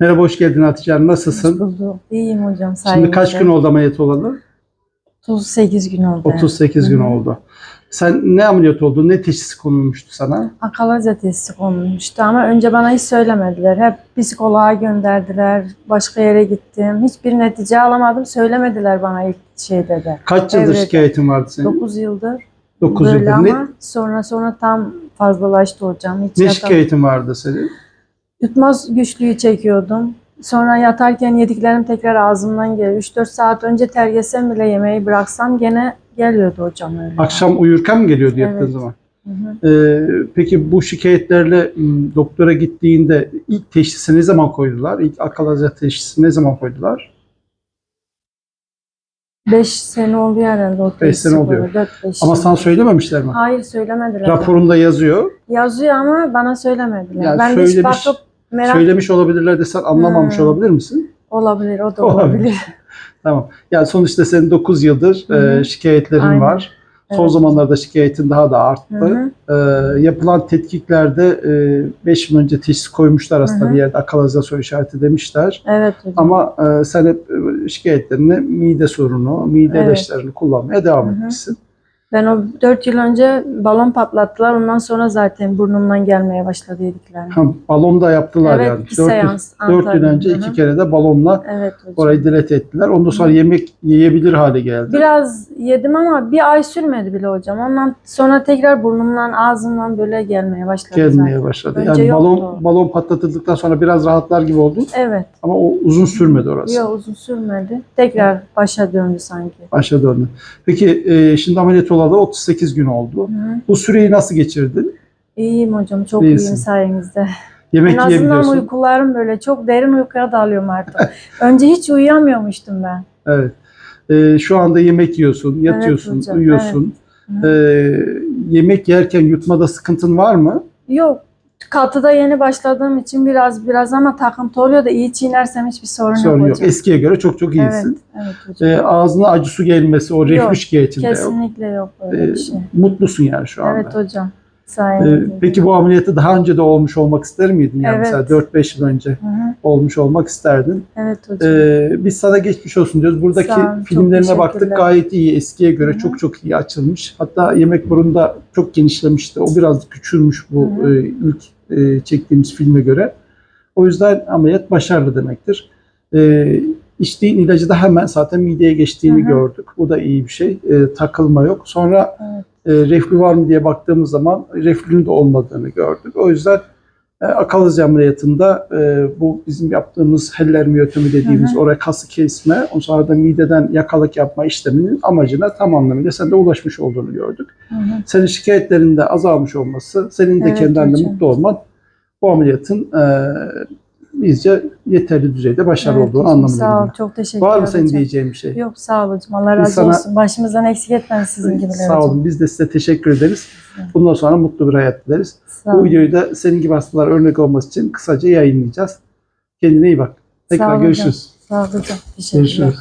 Merhaba, hoş geldin Hatice Hanım. Nasılsın? Buldum. İyiyim hocam Şimdi sayenizde. kaç gün oldu ameliyat olalı? 38 gün oldu. 38 gün Hı hı. oldu. Sen ne ameliyat oldu? Ne teşhis konulmuştu sana? Akalaca testi konulmuştu ama önce bana hiç söylemediler. Hep psikoloğa gönderdiler. Başka yere gittim. Hiçbir netice alamadım. Söylemediler bana ilk şeyde de. Kaç yıldır Evet. şikayetin vardı senin? 9 yıldır 9 böyle yıldır. ama Ne, sonra sonra tam fazlalaştı hocam. Hiç ne yatam- şikayetin vardı senin? Yutmaz güçlüğü çekiyordum. Sonra yatarken yediklerim tekrar ağzımdan geliyor. 3-4 saat önce tergesem bile yemeği bıraksam gene geliyordu hocam öyle. Akşam uyurken mi geliyordu Evet. zaman? Hı hı. Ee, peki bu şikayetlerle doktora gittiğinde ilk teşhisi ne zaman koydular? İlk akalaca teşhisi ne zaman koydular? 5 sene oldu herhalde o Beş sene oluyor. 4-5 Ama sana söylememişler mi? Hayır söylemediler. Raporunda yazıyor. Yazıyor ama bana söylemediler. Yani ben de hiç söylemiş- bakıp merak Söylemiş olabilirler de sen anlamamış Hmm. olabilir misin? olabilir. O da Olabilir. olabilir. Tamam. Yani sonuçta senin 9 yıldır e, şikayetlerin Aynen. var. Son Evet. zamanlarda şikayetin daha da arttı. E, yapılan tetkiklerde 5 yıl önce teşhis koymuşlar aslında Hı hı. bir yerde akalaza soru işareti demişler. Evet hocam. Ama e, sen hep e, şikayetlerini mide sorunu, mide Evet. ilaçlarını kullanmaya devam Hı hı. etmişsin. Ben o 4 yıl önce balon patlattılar. Ondan sonra zaten burnumdan gelmeye başladı yediklerim. Ha, balon da yaptılar evet yani. iki 4 yıl, seans. 4 yıl önce iki kere de balonla Evet hocam. orayı dilet ettiler. Ondan sonra yemek yiyebilir hale geldi. Biraz yedim ama bir ay sürmedi bile hocam. Ondan sonra tekrar burnumdan ağzımdan böyle gelmeye başladı gelmeye zaten. başladı. Önce yani balon yoktu. balon patlatıldıktan sonra biraz rahatlar gibi oldu Evet. ama o uzun sürmedi orası. Yok uzun sürmedi. Tekrar başa döndü sanki. Başa döndü. Peki e, şimdi ameliyat olalı 38 gün oldu. Hı. Bu süreyi nasıl geçirdin? İyiyim hocam. Çok İyisin. iyiyim sayenizde. Yemek en azından uykularım böyle çok derin uykuya dalıyorum artık. Önce hiç uyuyamıyormuştum ben. Evet. E, şu anda yemek yiyorsun, yatıyorsun, hocam, uyuyorsun. Hı. E, yemek yerken yutmada sıkıntın var mı? Yok. Katıda yeni başladığım için biraz biraz ama takıntı oluyor da iyi çiğnersem hiçbir sorun, Sorun yok yok. hocam. Eskiye göre çok çok Evet, iyisin. evet hocam. E, ağzına acı su gelmesi, o reflü Yok, şikayetinde yok. Kesinlikle yok öyle E, bir şey. mutlusun yani şu anda. Evet hocam. E, Sayenizde. peki bu ameliyatı daha önce de olmuş olmak ister miydin? Yani Evet. mesela 4-5 yıl önce hı. Olmuş olmak isterdin. Evet hocam. Ee, biz sana geçmiş olsun diyoruz. Buradaki Sağ olun, filmlerine baktık gayet iyi. Eskiye göre Hı hı. çok çok iyi açılmış. Hatta yemek burunda çok genişlemişti. O biraz küçülmüş bu Hı hı. e, ilk e, çektiğimiz filme göre. O yüzden ameliyat başarılı demektir. E, içtiğin ilacı da hemen zaten mideye geçtiğini Hı hı. gördük. Bu da iyi bir şey. E, takılma yok. Sonra Evet. e, reflü var mı diye baktığımız zaman reflünün de olmadığını gördük. O yüzden e, akıl ameliyatında e, bu bizim yaptığımız heller miyotemi dediğimiz Hı hı. oraya kası kesme, ondan sonra da mideden yakalık yapma işleminin amacına tam anlamıyla sen de ulaşmış olduğunu gördük. Hı hı. Senin şikayetlerinde azalmış olması, senin de Evet hocam. mutlu olman bu ameliyatın e, bizce yeterli düzeyde başarılı Evet olduğunu hocam, anlamına Sağ ol. Çok teşekkür Var ederim. mı senin hocam. diyeceğin bir şey? Yok sağ ol hocam. Allah razı sana- olsun. Başımızdan eksik etmez sizin gibiler Sağ hocam. olun. Biz de size teşekkür ederiz. Bundan sonra mutlu bir hayat dileriz. Sağ Bu olun. videoyu da senin gibi hastalara örnek olması için kısaca yayınlayacağız. Kendine iyi bak. Sağ Tekrar hocam. görüşürüz. Sağ ol hocam. Teşekkürler. Görüşürüz.